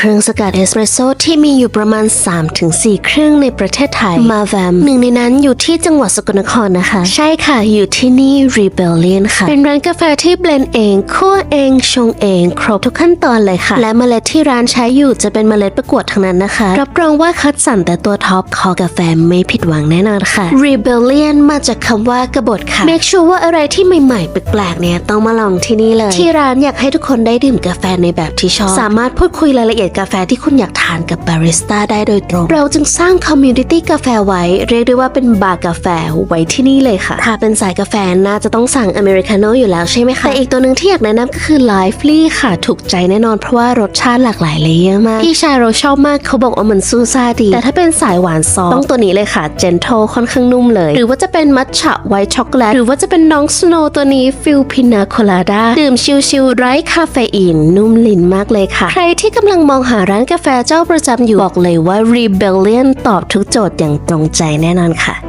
เครื่องสกัดเอสเปรสโซ่ที่มีอยู่ประมาณ 3-4 เครื่องในประเทศไทย มาแวมหนึ่งในนั้นอยู่ที่จังหวัดสกลนครนะคะ ใช่ค่ะอยู่ที่นี่ Rebellion ค่ะ เป็นร้านกาแฟที่เบลนเองคั่วเองชงเอง ครบทุกขั้นตอนเลยค่ะ และเมล็ดที่ร้านใช้อยู่จะเป็นเมล็ดประกวดทั้งนั้นนะคะ รับรองว่าคัดสรรแต่ตัวท็อปคอกาแฟไม่ผิดหวังแน่นอนค่ะ Rebellion มาจากคำว่ากบฏค่ะ Make sure ว่าอะไรที่ใหม่ๆแปลกๆเนี่ยต้องมาลองที่นี่เลย ที่ร้านอยากให้ทุกคนได้ดื่มกาแฟในแบบที่ชอบสามารถพูดคุยรายละเอียดกาแฟที่คุณอยากทานกับบาริสต้าได้โดยตรง เราจึงสร้างคอมมูนิตี้กาแฟไว้ เรียกได้ว่าเป็นบาร์กาแฟไว้ที่นี่เลยค่ะ ถ้าเป็นสายกาแฟน่าจะต้องสั่งอเมริกาโน่อยู่แล้วใช่ไหมคะ แต่อีกตัวหนึ่งที่อยากแนะนำก็คือ Lively ค่ะ ถูกใจแน่นอนเพราะว่ารสชาติหลากหลายเลยเยอะมาก พี่ชายเราชอบมากเขาบอกว่ามันซูซ่าดี แต่ถ้าเป็นสายหวานซอต้องตัวนี้เลยค่ะ Gentle ค่อนข้างนุ่มเลย หรือว่าจะเป็นมัทฉะไวท์ช็อกโกแลตหรือว่าจะเป็นน้องสโนตัวนี้ฟิลพินาโคลาดาดื่มชิลๆไร้คาเฟอีนนุ่มลิ้นมากเลยค่ะ ใครที่กำลังมององหาร้านกาแฟเจ้าประจำอยู่บอกเลยว่า Rebellion ตอบทุกโจทย์อย่างตรงใจแน่นอนค่ะ